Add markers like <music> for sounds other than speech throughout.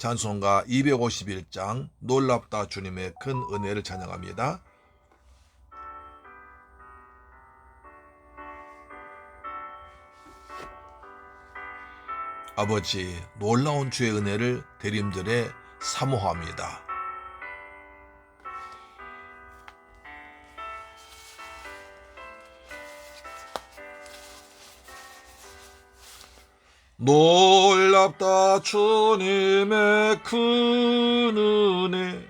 찬송가 251장 놀랍다 주님의 큰 은혜를 찬양합니다. 아버지 놀라운 주의 은혜를 대림들에 사모합니다. 놀랍다 주님의 큰 은혜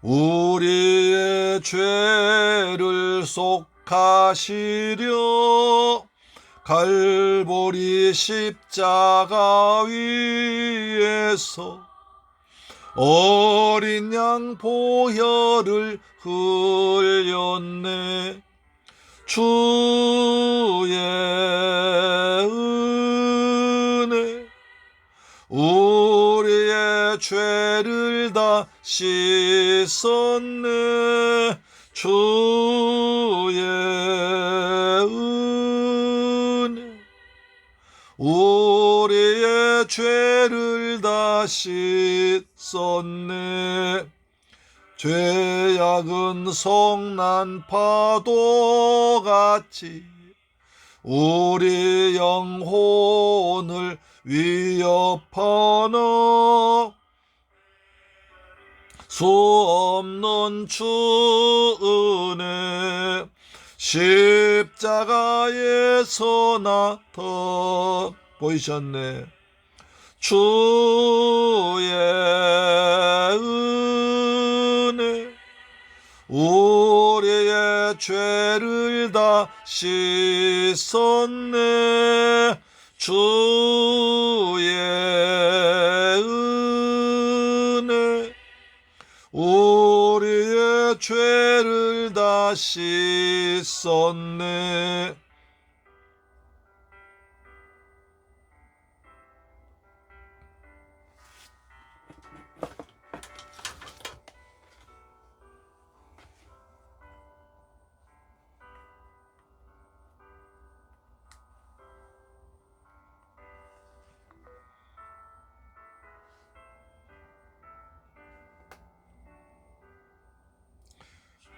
우리의 죄를 속하시려 갈보리 십자가 위에서 어린 양 보혈을 흘렸네. 주의 은혜 우리의 죄를 다 씻었네. 주의 은혜 우리의 죄를 다 씻었네. 죄악은 성난 파도같이 우리 영혼을 위협하나 수 없는 주 은혜 십자가에서 나타 보이셨네. 주의 은혜 우리의 죄를 다 씻었네 주의 은혜 우리의 죄를 다 씻었네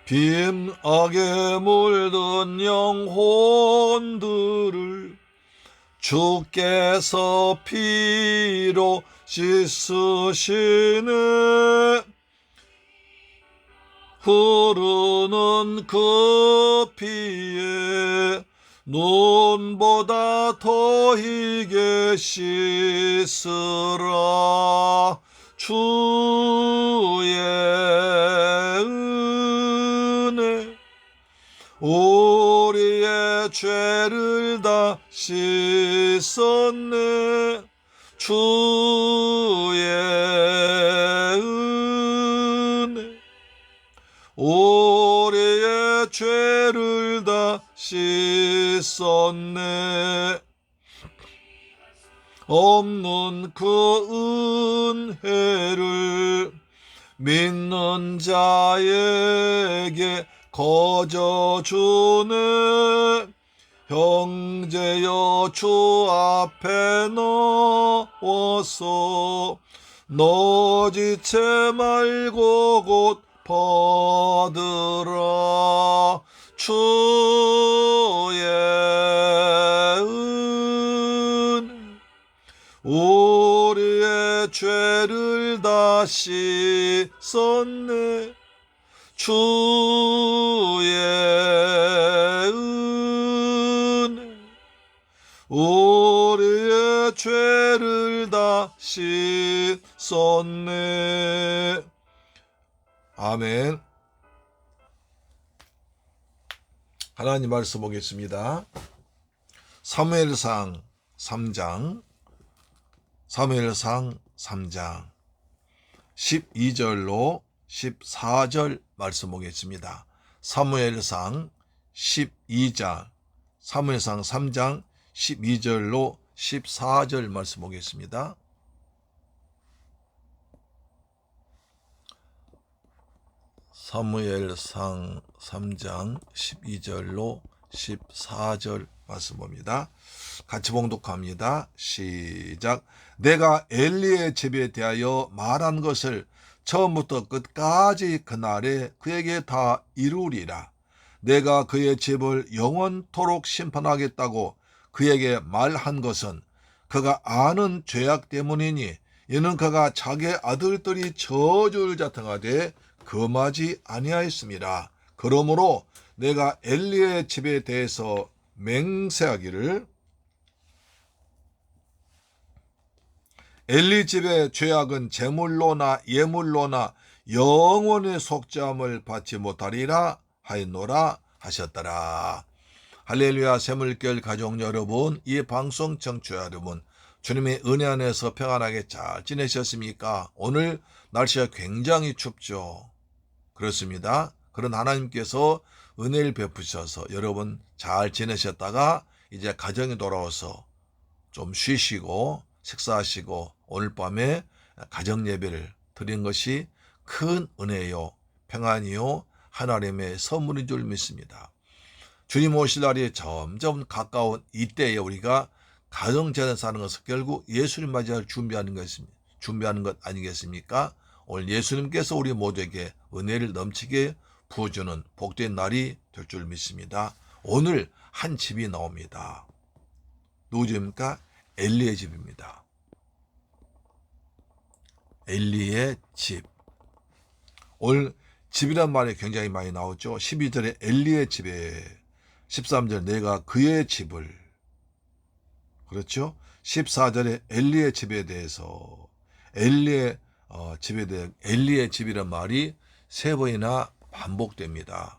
빈악에 물든 영혼들을 주께서 피로 씻으시네. 흐르는 그 피에 눈보다 더 희게 씻으라. 주의 죄를 다 씻었네. 주의 은혜. 우리의 죄를 다 씻었네. 없는 그 은혜를 믿는 자에게 거저 주네 형제여 주 앞에 넣어서 너지체 말고 곧 받으라. 주의 은혜 우리의 죄를 다 씻었네. 주의 우리의 죄를 다 씻었네. 아멘. 하나님 말씀 보겠습니다. 사무엘상 3장. 사무엘상 3장. 12절로 14절 말씀 보겠습니다. 사무엘상 12장. 사무엘상 3장 12절로 14절 말씀 보겠습니다. 사무엘상 3장 12절로 14절 말씀 봅니다. 같이 봉독합니다. 시작. 내가 엘리의 집에 대하여 말한 것을 처음부터 끝까지 그날에 그에게 다 이루리라. 내가 그의 집을 영원토록 심판하겠다고 그에게 말한 것은 그가 아는 죄악 때문이니 이는 그가 자기 아들들이 저주를 자탕하되 금하지 아니하였습니다. 그러므로 내가 엘리의 집에 대해서 맹세하기를 엘리 집의 죄악은 제물로나 예물로나 영원의 속죄함을 받지 못하리라 하였노라 하셨더라. 할렐루야 세물결 가족 여러분, 이 방송 청취자 여러분, 주님의 은혜 안에서 평안하게 잘 지내셨습니까? 오늘 날씨가 굉장히 춥죠. 그렇습니다. 그런 하나님께서 은혜를 베푸셔서 여러분 잘 지내셨다가 이제 가정에 돌아와서 좀 쉬시고 식사하시고 오늘 밤에 가정 예배를 드린 것이 큰 은혜요, 평안이요, 하나님의 선물인 줄 믿습니다. 주님 오실 날이 점점 가까운 이때에 우리가 가정 재단 사는 것은 결국 예수님 맞이할 준비하는 것입니다. 준비하는 것 아니겠습니까? 오늘 예수님께서 우리 모두에게 은혜를 넘치게 부어주는 복된 날이 될 줄 믿습니다. 오늘 한 집이 나옵니다. 누구 집입니까? 엘리의 집입니다. 엘리의 집. 오늘 집이란 말이 굉장히 많이 나오죠. 12절에 엘리의 집에 13절 내가 그의 집을 그렇죠? 14절에 엘리의 집에 대해서 엘리의 어, 집에 대해 엘리의 집이란 말이 세 번이나 반복됩니다.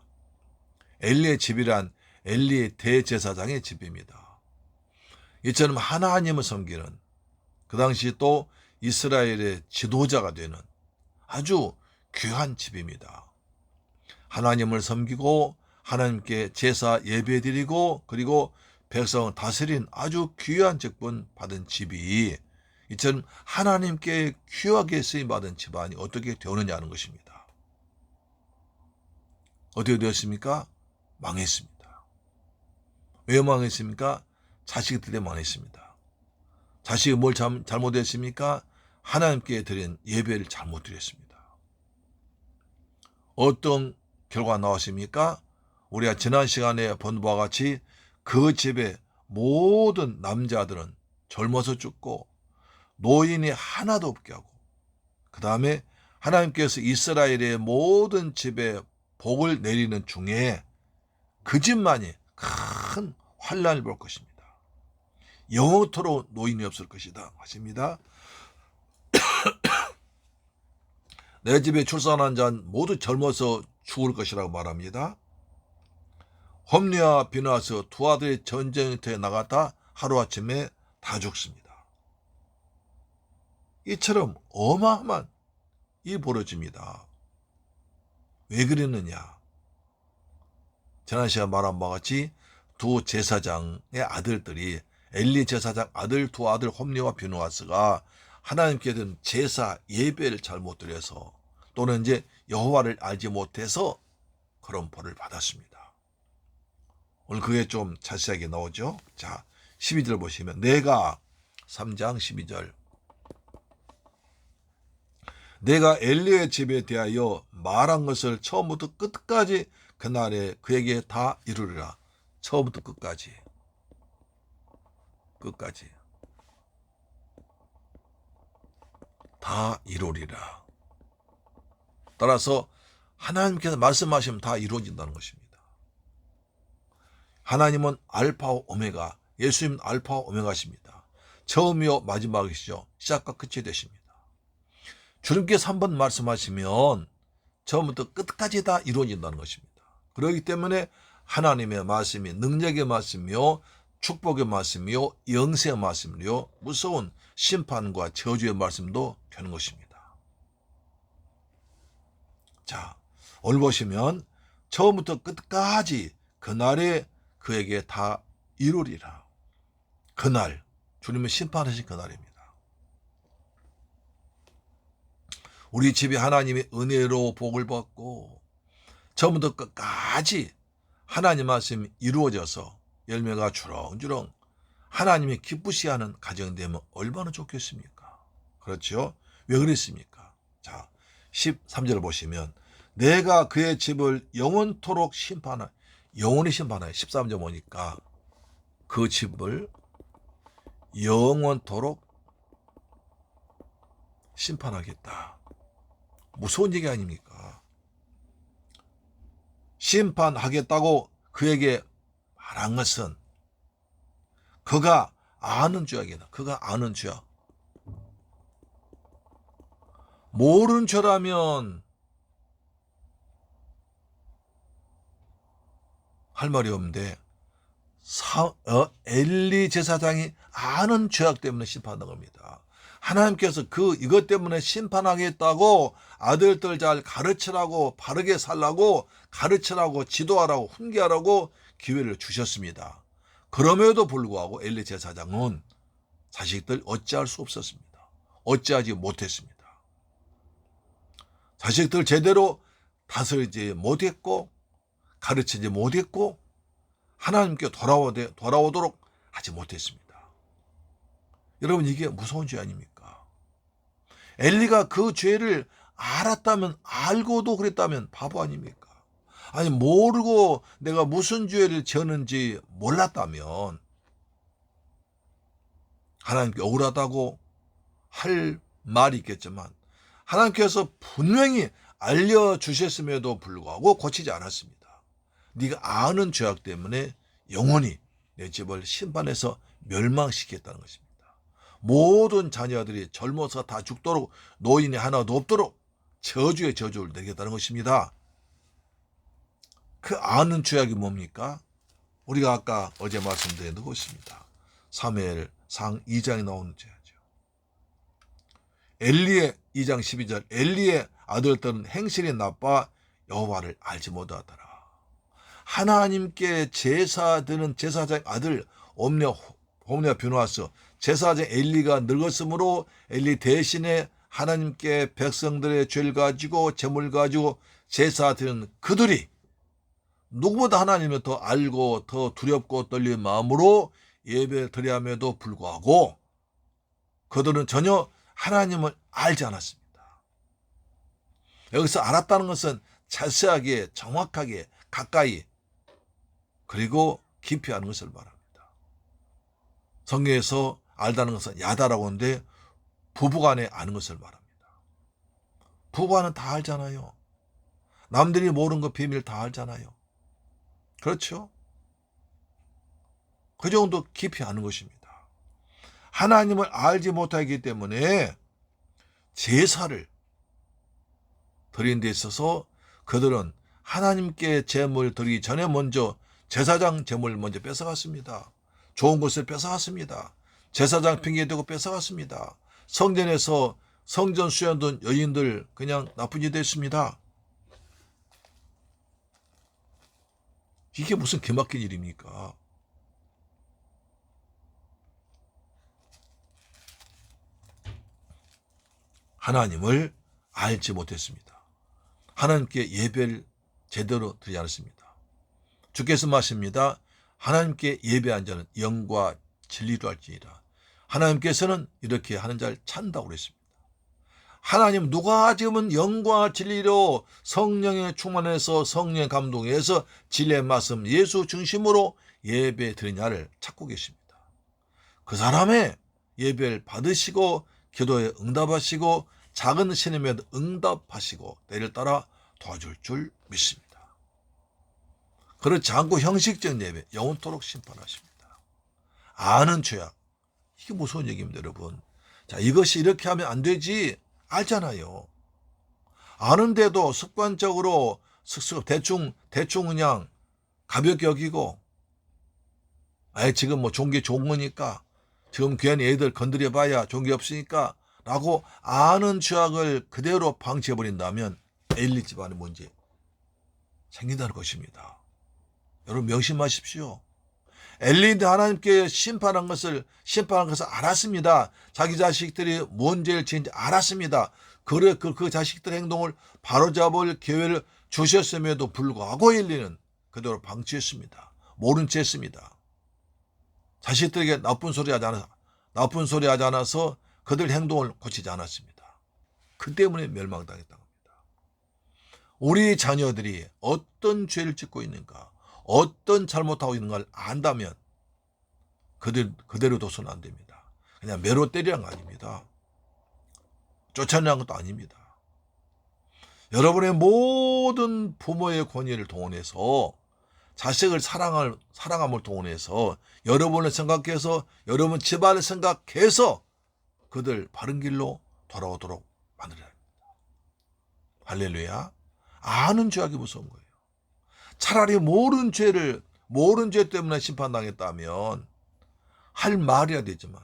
엘리의 집이란 엘리의 대제사장의 집입니다. 이처럼 하나님을 섬기는 그 당시 또 이스라엘의 지도자가 되는 아주 귀한 집입니다. 하나님을 섬기고 하나님께 제사 예배 드리고 그리고 백성을 다스린 아주 귀한 직분 받은 집이 이처럼 하나님께 귀하게 쓰임 받은 집안이 어떻게 되느냐는 것입니다. 어떻게 되었습니까? 망했습니다. 왜 망했습니까? 자식이 때문에 망했습니다. 자식이 뭘 잘, 잘못했습니까? 하나님께 드린 예배를 잘못 드렸습니다. 어떤 결과 나왔습니까? 우리가 지난 시간에 본 바와 같이 그 집의 모든 남자들은 젊어서 죽고 노인이 하나도 없게 하고 그 다음에 하나님께서 이스라엘의 모든 집에 복을 내리는 중에 그 집만이 큰 환란을 볼 것입니다. 영원토록 노인이 없을 것이다 하십니다. <coughs> 내 집에 출산한 자는 모두 젊어서 죽을 것이라고 말합니다. 험리와 비나스 두 아들이 전쟁터에 나갔다 하루아침에 다 죽습니다. 이처럼 어마어마한 이 벌어집니다. 왜 그랬느냐? 지난 시간 말한 바와 같이 두 제사장의 아들들이 엘리 제사장 아들 두 아들 홈리와 비누아스가 하나님께 든 제사 예배를 잘못 드려서 또는 이제 여호와를 알지 못해서 그런 벌을 받았습니다. 오늘 그게 좀 자세하게 나오죠. 자, 12절 보시면 내가 3장 12절 내가 엘리의 집에 대하여 말한 것을 처음부터 끝까지 그날에 그에게 다 이루리라. 처음부터 끝까지. 끝까지. 다 이루리라. 따라서 하나님께서 말씀하시면 다 이루어진다는 것입니다. 하나님은 알파와 오메가, 예수님은 알파와 오메가십니다. 처음이요 마지막이시죠. 시작과 끝이 되십니다. 주님께서 한 번 말씀하시면 처음부터 끝까지 다 이루어진다는 것입니다. 그렇기 때문에 하나님의 말씀이 능력의 말씀이요, 축복의 말씀이요, 영세의 말씀이요, 무서운 심판과 저주의 말씀도 되는 것입니다. 자, 오늘 보시면 처음부터 끝까지 그날에 그에게 다 이루리라. 그날, 주님은 심판하신 그날입니다. 우리 집이 하나님의 은혜로 복을 받고 처음부터 끝까지 하나님 말씀이 이루어져서 열매가 주렁주렁 하나님이 기쁘시하는 가정 되면 얼마나 좋겠습니까? 그렇죠? 왜 그랬습니까? 자, 13절 보시면 내가 그의 집을 영원토록 심판하 영원히 심판하여 13절 보니까 그 집을 영원토록 심판하겠다. 무서운 얘기 아닙니까? 심판하겠다고 그에게 말한 것은 그가 아는 죄악이다. 그가 아는 죄악. 모르는 죄라면 할 말이 없는데 사, 어, 엘리 제사장이 아는 죄악 때문에 심판한 겁니다. 하나님께서 그 이것 때문에 심판하겠다고 아들들 잘 가르치라고 바르게 살라고 가르치라고 지도하라고 훈계하라고 기회를 주셨습니다. 그럼에도 불구하고 엘리 제사장은 자식들 어찌할 수 없었습니다. 어찌하지 못했습니다. 자식들 제대로 다스리지 못했고 가르치지 못했고 하나님께 돌아오, 돌아오도록 하지 못했습니다. 여러분 이게 무서운 죄 아닙니까? 엘리가 그 죄를 알았다면 알고도 그랬다면 바보 아닙니까? 아니 모르고 내가 무슨 죄를 지었는지 몰랐다면 하나님께 억울하다고 할 말이 있겠지만 하나님께서 분명히 알려주셨음에도 불구하고 고치지 않았습니다. 네가 아는 죄악 때문에 영원히 내 집을 심판해서 멸망시켰다는 것입니다. 모든 자녀들이 젊어서 다 죽도록 노인이 하나도 없도록 저주의 저주를 내겠다는 것입니다. 그 아는 죄악이 뭡니까? 우리가 아까 어제 말씀드린 것입니다. 3엘 상 2장에 나오는 죄죠. 엘리의 2장 12절 엘리의 아들들은 행실이 나빠 여호와를 알지 못하더라. 하나님께 제사 드는 제사장 아들 옴냐 홈냐 비누아스 제사장 엘리가 늙었으므로 엘리 대신에 하나님께 백성들의 죄를 가지고 재물 가지고 제사 드는 그들이 누구보다 하나님을 더 알고 더 두렵고 떨리는 마음으로 예배 드려야함에도 불구하고 그들은 전혀 하나님을 알지 않았습니다. 여기서 알았다는 것은 자세하게 정확하게 가까이 그리고 깊이 하는 것을 말합니다. 성경에서 알다는 것은 야다라고 하는데 부부간에 아는 것을 말합니다. 부부간은 다 알잖아요. 남들이 모르는 거 비밀 다 알잖아요. 그렇죠? 그 정도 깊이 아는 것입니다. 하나님을 알지 못하기 때문에 제사를 드린 데 있어서 그들은 하나님께 제물 드리기 전에 먼저 제사장 제물을 먼저 뺏어갔습니다. 좋은 것을 뺏어갔습니다. 제사장 핑계 대고 뺏어갔습니다. 성전에서 성전 수련던 여인들 그냥 나쁜 이 됐습니다. 이게 무슨 개막힌 일입니까? 하나님을 알지 못했습니다. 하나님께 예배를 제대로 드리지 않았습니다. 주께서 말씀입니다. 하나님께 예배한 자는 영과 진리로 할지니라. 하나님께서는 이렇게 하는 자를 찬다고 그랬습니다. 하나님 누가 지금은 영과 진리로 성령에 충만해서 성령 감동해서 진리의 말씀 예수 중심으로 예배 드리냐를 찾고 계십니다. 그 사람의 예배를 받으시고 기도에 응답하시고 작은 신임에도 응답하시고 때를 따라 도와줄 줄 믿습니다. 그렇지 않고 형식적 예배 영원토록 심판하십니다. 아는 죄악 이게 무서운 얘기입니다, 여러분. 자 이것이 이렇게 하면 안 되지 알잖아요. 아는데도 습관적으로 슥슥 대충 대충 그냥 가볍게 여기고 아예 지금 뭐 종교 좋은 거니까 지금 괜히 애들 건드려봐야 종교 없으니까 라고 아는 죄악을 그대로 방치해버린다면 엘리 집안의 문제 생긴다는 것입니다. 여러분 명심하십시오. 엘리도 하나님께 심판한 것을 심판한 것을 알았습니다. 자기 자식들이 뭔 죄를 지은지 알았습니다. 그래 그, 그 자식들의 행동을 바로잡을 기회를 주셨음에도 불구하고 엘리는 그대로 방치했습니다. 모른 채 했습니다. 자식들에게 나쁜 소리 하지 않아 나쁜 소리 하지 않아서 그들 행동을 고치지 않았습니다. 그 때문에 멸망당했다고 합니다. 우리 자녀들이 어떤 죄를 짓고 있는가, 어떤 잘못하고 있는 걸 안다면 그들 그대로 둬서는 안 됩니다. 그냥 매로 때리는 거 아닙니다. 쫓아내는 것도 아닙니다. 여러분의 모든 부모의 권위를 동원해서 자식을 사랑을 사랑함을 동원해서 여러분을 생각해서 여러분 집안을 생각해서 그들 바른 길로 돌아오도록 만들어야 합니다. 할렐루야. 아는 죄악이 무서운 거예요. 차라리 모른 죄를 모른 죄 때문에 심판당했다면 할 말이야 되지만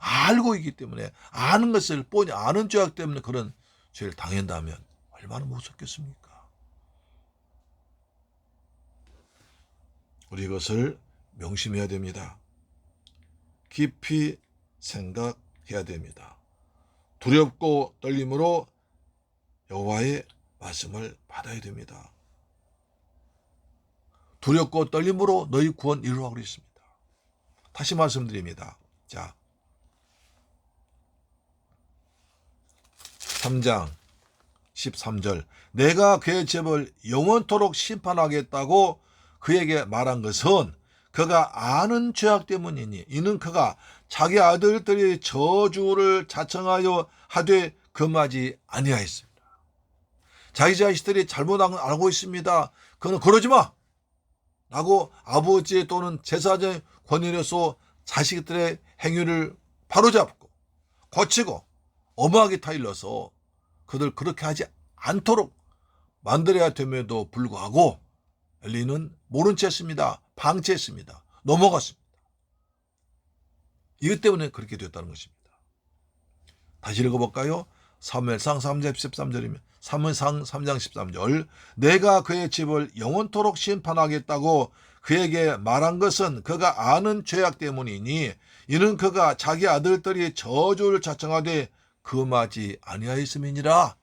알고 있기 때문에 아는 것을 뻔히 아는 죄악 때문에 그런 죄를 당한다면 얼마나 무섭겠습니까? 우리 이것을 명심해야 됩니다. 깊이 생각해야 됩니다. 두렵고 떨림으로 여호와의 말씀을 받아야 됩니다. 두렵고 떨림으로 너희 구원 이루라고 그랬습니다. 다시 말씀드립니다. 자, 3장 13절 내가 그의 집을 영원토록 심판하겠다고 그에게 말한 것은 그가 아는 죄악 때문이니 이는 그가 자기 아들들이 저주를 자청하여 하되 금하지 아니하였습니다. 자기 자식들이 잘못한 건 알고 있습니다. 그는 그러지 마! 라고 아버지 또는 제사장의 권위로서 자식들의 행위를 바로잡고 고치고 엄하게 타일러서 그들 그렇게 하지 않도록 만들어야 됨에도 불구하고 엘리는 모른 채 했습니다. 방치했습니다. 넘어갔습니다. 이것 때문에 그렇게 됐다는 것입니다. 다시 읽어볼까요? 3회상 3장 13절이면 3회상 3장 13절. 내가 그의 집을 영원토록 심판하겠다고 그에게 말한 것은 그가 아는 죄악 때문이니 이는 그가 자기 아들들이 저주를 자청하되 금하지 아니하였음이니라.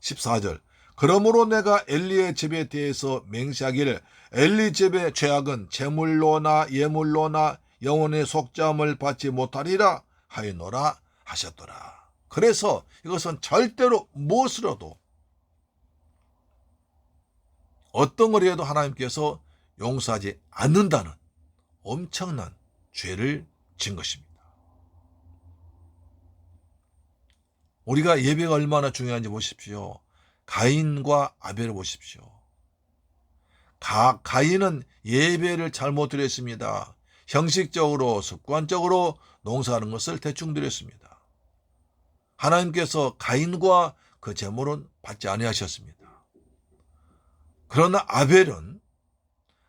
14절. 그러므로 내가 엘리의 집에 대해서 맹세하기를 엘리 집의 죄악은 제물로나 예물로나 영혼의 속죄함을 받지 못하리라 하였노라 하셨더라. 그래서 이것은 절대로 무엇으로도 어떤 걸 해도 하나님께서 용서하지 않는다는 엄청난 죄를 진 것입니다. 우리가 예배가 얼마나 중요한지 보십시오. 가인과 아벨을 보십시오. 가, 가인은 예배를 잘못 드렸습니다. 형식적으로 습관적으로 농사하는 것을 대충 드렸습니다. 하나님께서 가인과 그 제물은 받지 아니하셨습니다. 그러나 아벨은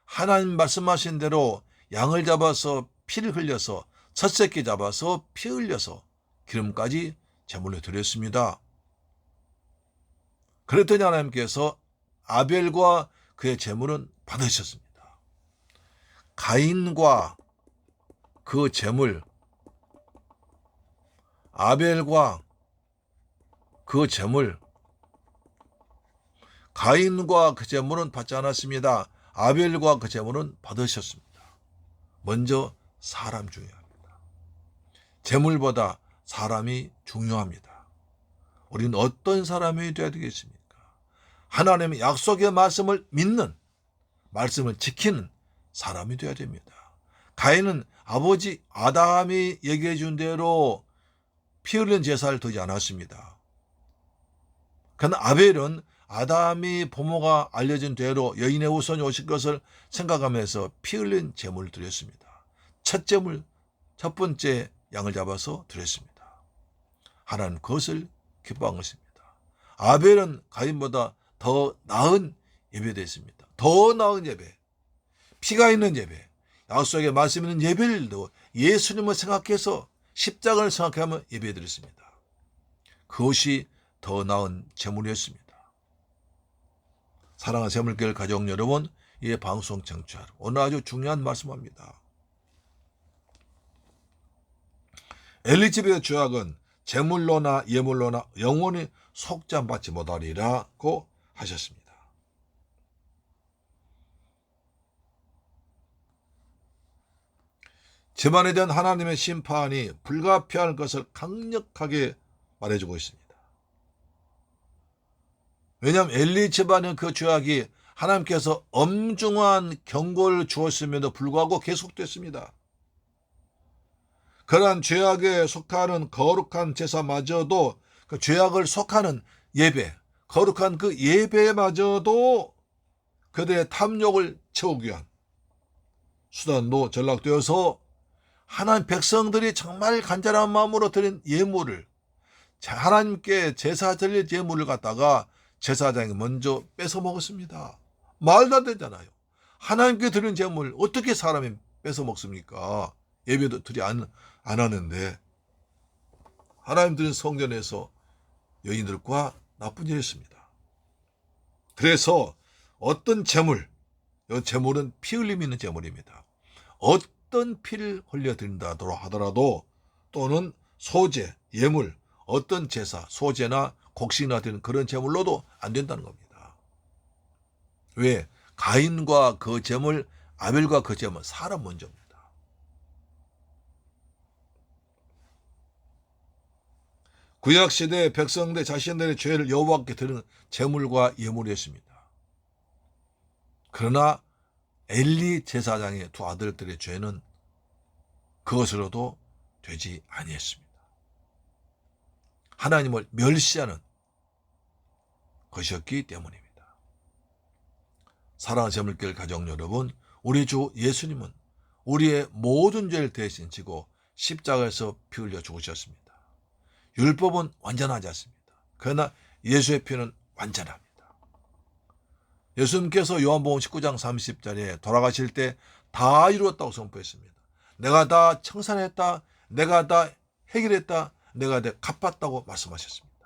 하나님 말씀하신 대로 양을 잡아서 피를 흘려서 첫 새끼 잡아서 피 흘려서 기름까지 제물로 드렸습니다. 그랬더니 하나님께서 아벨과 그의 제물은 받으셨습니다. 가인과 그 제물, 아벨과 그 제물, 가인과 그 제물은 받지 않았습니다. 아벨과 그 제물은 받으셨습니다. 먼저 사람 중요합니다. 제물보다 사람이 중요합니다. 우리는 어떤 사람이 되어야 되겠습니까? 하나님의 약속의 말씀을 믿는, 말씀을 지키는 사람이 되어야 됩니다. 가인은 아버지 아담이 얘기해 준 대로 피 흘린 제사를 드지 않았습니다. 그러나 아벨은 아담이 부모가 알려진 대로 여인의 우선이 오실 것을 생각하면서 피 흘린 제물을 드렸습니다. 첫 제물, 첫 번째 양을 잡아서 드렸습니다. 하나님 그것을 기뻐한 것입니다. 아벨은 가인보다 더 나은 예배됐습니다. 더 나은 예배, 피가 있는 예배, 약속의 말씀 있는 예배를도 예수님을 생각해서 십자가를 생각하며 예배드렸습니다. 그것이 더 나은 제물이었습니다. 사랑하는 세물교회 가족 여러분, 이 방송 청취하러 오늘 아주 중요한 말씀합니다. 엘리자베의 죄악은 제물로나 예물로나 영원히 속잠받지 못하리라고 하셨습니다. 집안에 대한 하나님의 심판이 불가피할 것을 강력하게 말해주고 있습니다. 왜냐하면 엘리 집안의 그 죄악이 하나님께서 엄중한 경고를 주었음에도 불구하고 계속됐습니다. 그러한 죄악에 속하는 거룩한 제사마저도 그 죄악을 속하는 예배, 거룩한 그 예배마저도 그들의 탐욕을 채우기 위한 수단도 전락되어서 하나님 백성들이 정말 간절한 마음으로 드린 예물을 하나님께 제사 드릴 예물을 갖다가 제사장이 먼저 뺏어 먹었습니다. 말도 안 되잖아요. 하나님께 드린 제물 어떻게 사람이 뺏어 먹습니까? 예배도 드리 안, 안 하는데 하나님 드린 성전에서 여인들과 나쁜 일을 했습니다. 그래서 어떤 제물, 이 제물은 피 흘림 있는 제물입니다. 어떤 피를 흘려드린다 하더라도 또는 소재, 예물, 어떤 제사, 소재나 곡식이나 되는 그런 제물로도 안 된다는 겁니다. 왜? 가인과 그 제물, 아벨과 그 제물, 사람 먼저입니다. 구약 시대 백성들 자신들의 죄를 여호와께 드리는 제물과 예물이었습니다. 그러나 엘리 제사장의 두 아들들의 죄는 그것으로도 되지 아니했습니다. 하나님을 멸시하는 것이었기 때문입니다. 사랑하는 제물길 가정 여러분, 우리 주 예수님은 우리의 모든 죄를 대신 지고 십자가에서 피 흘려 죽으셨습니다. 율법은 완전하지 않습니다. 그러나 예수의 피는 완전합니다. 예수님께서 요한복음 19장 30절에 돌아가실 때 다 이루었다고 선포했습니다. 내가 다 청산했다. 내가 다 해결했다. 내가 다 갚았다고 말씀하셨습니다.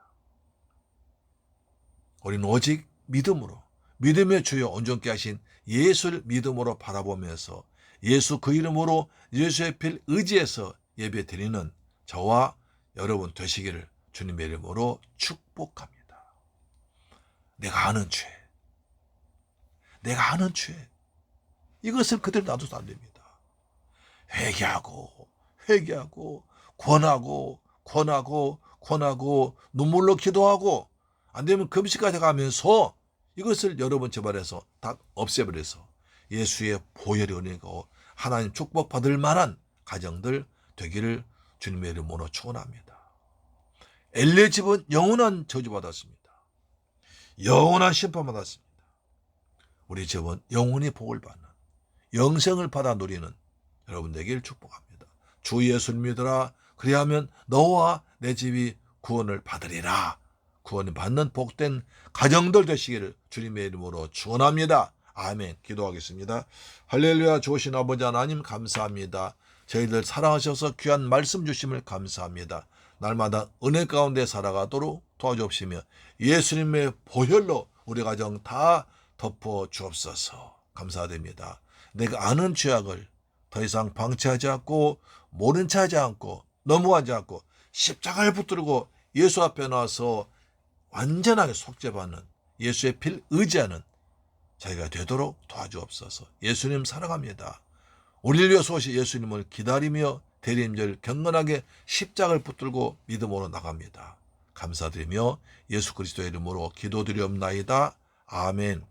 우리는 오직 믿음으로 믿음의 주여 온전케 하신 예수를 믿음으로 바라보면서 예수 그 이름으로 예수의 피를 의지해서 예배 드리는 저와 여러분 되시기를 주님의 이름으로 축복합니다. 내가 아는 죄, 내가 아는 죄, 이것을 그대로 놔둬도 안 됩니다. 회개하고, 회개하고, 권하고, 권하고, 권하고, 눈물로 기도하고, 안 되면 금식까지 가면서 이것을 여러분 제발해서 다 없애버려서 예수의 보혈이 은혜고 하나님 축복받을 만한 가정들 되기를 주님의 이름으로 축원합니다. 엘리의 집은 영원한 저주받았습니다. 영원한 심판받았습니다. 우리 집은 영원히 복을 받는 영생을 받아 누리는 여러분 되기를 축복합니다. 주 예수를 믿으라 그리하면 너와 내 집이 구원을 받으리라. 구원을 받는 복된 가정들 되시기를 주님의 이름으로 축원합니다. 아멘. 기도하겠습니다. 할렐루야 좋으신 아버지 하나님 감사합니다. 저희들 사랑하셔서 귀한 말씀 주심을 감사합니다. 날마다 은혜 가운데 살아가도록 도와주옵시며 예수님의 보혈로 우리 가정 다 덮어 주옵소서. 감사드립니다. 내가 아는 죄악을 더 이상 방치하지 않고 모른 체 하지 않고 넘어가지 않고 십자가를 붙들고 예수 앞에 나와서 완전하게 속죄받는 예수의 필 의지하는 저희가 되도록 도와주옵소서. 예수님 사랑합니다. 우리를 위해서 오신 예수님을 기다리며 대림절 경건하게 십자가를 붙들고 믿음으로 나갑니다. 감사드리며 예수 그리스도의 이름으로 기도드리옵나이다. 아멘.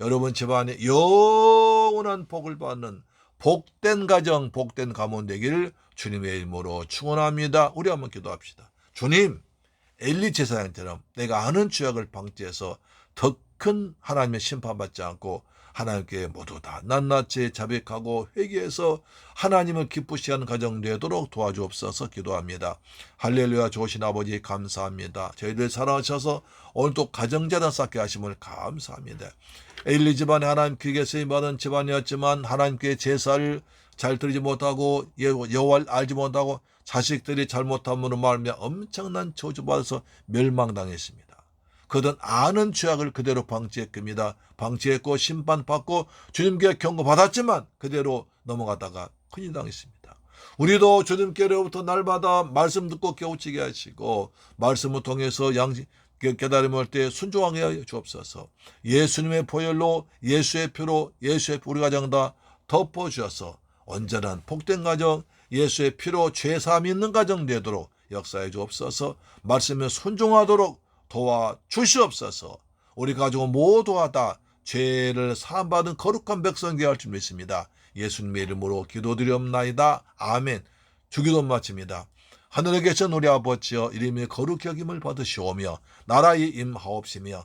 여러분 집안에 영원한 복을 받는 복된 가정, 복된 가문 되기를 주님의 이름으로 축원합니다. 우리 한번 기도합시다. 주님, 엘리 제사장처럼 내가 아는 죄악을 방지해서 더 큰 하나님의 심판받지 않고 하나님께 모두 다 낱낱이 자백하고 회개해서 하나님을 기쁘시 하는 가정 되도록 도와주옵소서 기도합니다. 할렐루야 좋으신 아버지 감사합니다. 저희들 사랑하셔서 오늘도 가정재단 쌓게 하심을 감사합니다. 엘리 집안에 하나님 귀에 쓰임받은 집안이었지만 하나님께 제사를 잘 드리지 못하고 여- 여호와를 알지 못하고 자식들이 잘못함으로 말미암아 엄청난 저주받아서 멸망당했습니다. 그든 아는 죄악을 그대로 방치했습니다. 방치했고 심판받고 주님께 경고받았지만 그대로 넘어가다가 큰일 당했습니다. 우리도 주님께로부터 날마다 말씀 듣고 깨우치게 하시고 말씀을 통해서 양식 깨달음을 때 순종하게 하여 주옵소서. 예수님의 보혈로 예수의 피로 예수의 피 우리 가정 다 덮어 주셔서 온전한 복된 가정 예수의 피로 죄 사함 있는 가정 되도록 역사해 주옵소서. 말씀에 순종하도록 도와 주시옵소서. 우리 가족은 모두가 다 죄를 사함받은 거룩한 백성 되게 할줄 믿습니다. 예수님의 이름으로 기도드리옵나이다. 아멘. 주기도 마칩니다. 하늘에 계신 우리 아버지여 이름이 거룩히 여김을 받으시오며 나라의 임하옵시며